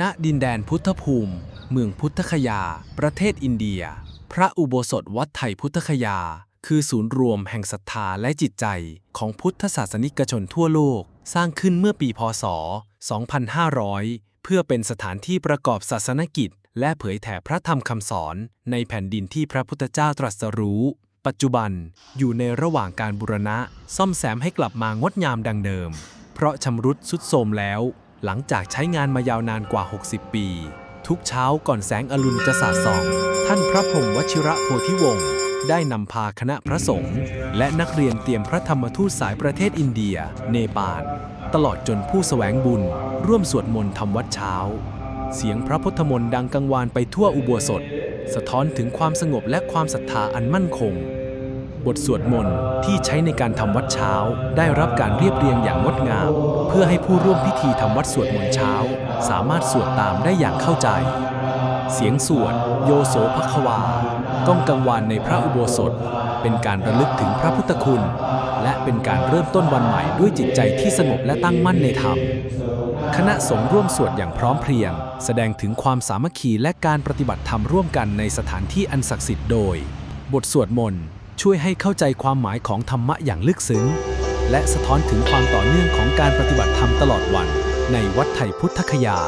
ณดินแดนพุทธภูมิ เมืองพุทธคยา ประเทศอินเดีย พระอุโบสถวัดไทยพุทธคยา คือศูนย์รวมแห่งศรัทธาและจิตใจของพุทธศาสนิกชนทั่วโลก สร้างขึ้นเมื่อปีพศ 2500 เพื่อเป็นสถานที่ประกอบศาสนกิจ และเผยแผ่พระธรรมคำสอนในแผ่นดินที่พระพุทธเจ้าตรัสรู้ ปัจจุบันอยู่ในระหว่างการบูรณะ ซ่อมแซมให้กลับมางดงามดังเดิม เพราะชำรุดสุดโทรมแล้ว หลังจากใช้งานมายาวนานกว่า 60 ปี ทุกเช้าก่อนแสงอรุณจะสาดส่อง ท่านพระพรหมวชิระโพธิวงศ์ได้นำพาคณะพระสงฆ์และนักเรียนเตรียมพระธรรมทูตสายประเทศอินเดีย เนปาล ตลอดจนผู้แสวงบุญ ร่วมสวดมนต์ทำวัดเช้า เสียงพระพุทธมนต์ดังกังวานไปทั่วอุโบสถ สะท้อนถึงความสงบและความศรัทธาอันมั่นคง บทสวดมนต์ที่ใช้ในการทำวัดเช้า ได้รับการเรียบเรียงอย่างงดงาม เพื่อให้ผู้ร่วมพิธีทำวัดสวดมนต์เช้า สามารถสวดตามได้อย่างเข้าใจ เสียงสวด โยโสภควา ก้องกังวานในพระอุโบสถ เป็นการระลึกถึงพระพุทธคุณ และเป็นการเริ่มต้นวันใหม่ด้วยจิตใจที่สงบและตั้งมั่นในธรรมคณะสงฆ์ร่วมสวดอย่างพร้อมเพรียง แสดงถึงความสามัคคีและการปฏิบัติธรรมร่วมกันในสถานที่อันศักดิ์สิทธิ์โดย บทสวดมนต์ ช่วยให้เข้าใจความหมายของธรรมะอย่างลึกซึ้ง และสะท้อนถึงความต่อเนื่องของการปฏิบัติธรรมตลอดวันในวัดไทยพุทธคยา